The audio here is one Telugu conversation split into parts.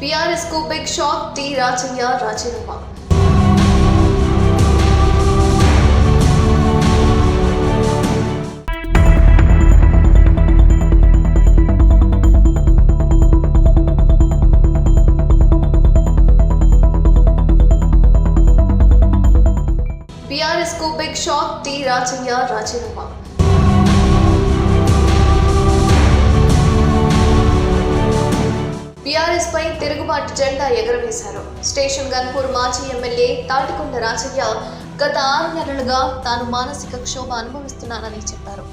బీఆర్ఎస్కు బిగ్ షాక్ టి రాజయ్య రాజీనామా బీఆర్ఎస్కు బిగ్ షాక్ టి రాజయ్య రాజీనామా టీఆర్ఎస్ పై తిరుగుబాటు జెండా ఎగురవేశారు. స్టేషన్ గన్పూర్ మాజీ ఎమ్మెల్యే తాటికొండ రాజయ్య గత ఆరు నెలలుగా తాను మానసిక క్షోభ అనుభవిస్తున్నానని చెప్పారు.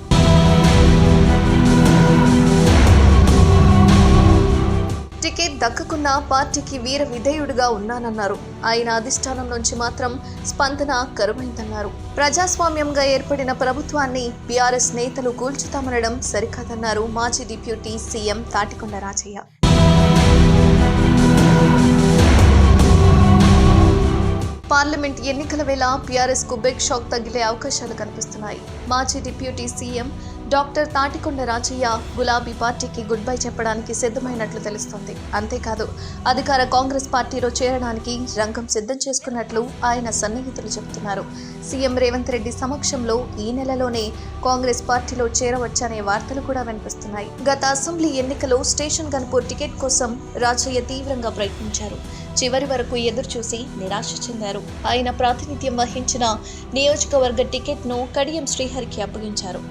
టికెట్ దక్కకున్న పార్టీకి వీర విధేయుడిగా ఉన్నానన్నారు. ఆయన అధిష్టానం నుంచి మాత్రం స్పందన కరువైందన్నారు. ప్రజాస్వామ్యంగా ఏర్పడిన ప్రభుత్వాన్ని బీఆర్ఎస్ నేతలు కూల్చుతామనడం సరికాదన్నారు మాజీ deputy CM Thatikonda Rajaiah. Parliament ఎన్నికల వేళ పీఆర్ఎస్కు బిగ్ షాక్ తగిలే అవకాశాలు కనిపిస్తున్నాయి. మాజీ deputy CM doctor Thatikonda Rajaiah గులాబీ పార్టీకి గుడ్ బై చెప్పడానికి సిద్ధమైనట్లు తెలుస్తోంది. అంతేకాదు అధికార కాంగ్రెస్ పార్టీలో చేరడానికి రంగం సిద్ధం చేసుకున్నట్లు ఆయన సన్నిహితులు చెబుతున్నారు. సీఎం రేవంత్ రెడ్డి సమక్షంలో ఈ నెలలోనే కాంగ్రెస్ పార్టీలో చేరవచ్చనే వార్తలు కూడా వినిపిస్తున్నాయి. గత అసెంబ్లీ ఎన్నికలో స్టేషన్ గన్పూర్ టికెట్ కోసం రాజయ్య తీవ్రంగా ప్రయత్నించారు. చివరి వరకు ఎదురుచూసి నిరాశ చెందారు. ఆయన ప్రాతినిధ్యం వహించిన నియోజకవర్గ టికెట్ను కడియం శ్రీహరికి అప్పగించారు.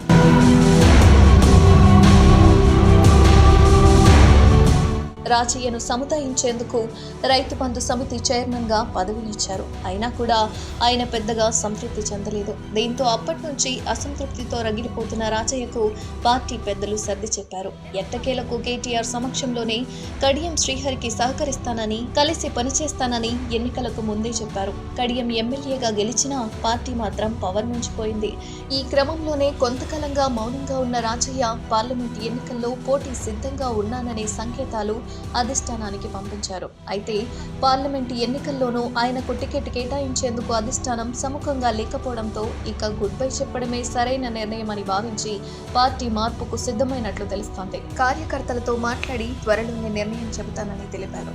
రాజయ్యను సముదాయించేందుకు రైతు బంధు సమితి చైర్మన్గా పదవినిచ్చారు. అయినా కూడా ఆయన పెద్దగా సంతృప్తి చెందలేదు. దీంతో అప్పటి నుంచి అసంతృప్తితో రగిలిపోతున్న రాజయ్యకు పార్టీ పెద్దలు సర్ది చెప్పారు. ఎట్టకేలకు కేటీఆర్ సమక్షంలోనే కడియం శ్రీహరికి సహకరిస్తానని కలిసి పనిచేస్తానని ఎన్నికలకు ముందే చెప్పారు. కడియం ఎమ్మెల్యేగా గెలిచినా పార్టీ మాత్రం పవర్ నుంచిపోయింది ఈ క్రమంలోనే కొంతకాలంగా మౌనంగా ఉన్న రాజయ్య పార్లమెంట్ ఎన్నికల్లో పోటీ సిద్ధంగా ఉన్నాననే సంకేతాలు అధిష్టానానికి పంపించారు. అయితే పార్లమెంటు ఎన్నికల్లోనూ ఆయనకు టికెట్ కేటాయించేందుకు అధిష్టానం సముఖంగా లేకపోవడంతో ఇక గుడ్ బై చెప్పడమే సరైన నిర్ణయమని భావించి పార్టీ మార్పుకు సిద్ధమైనట్లు తెలుస్తోంది. కార్యకర్తలతో మాట్లాడి త్వరలోనే నిర్ణయం చెబుతానని తెలిపారు.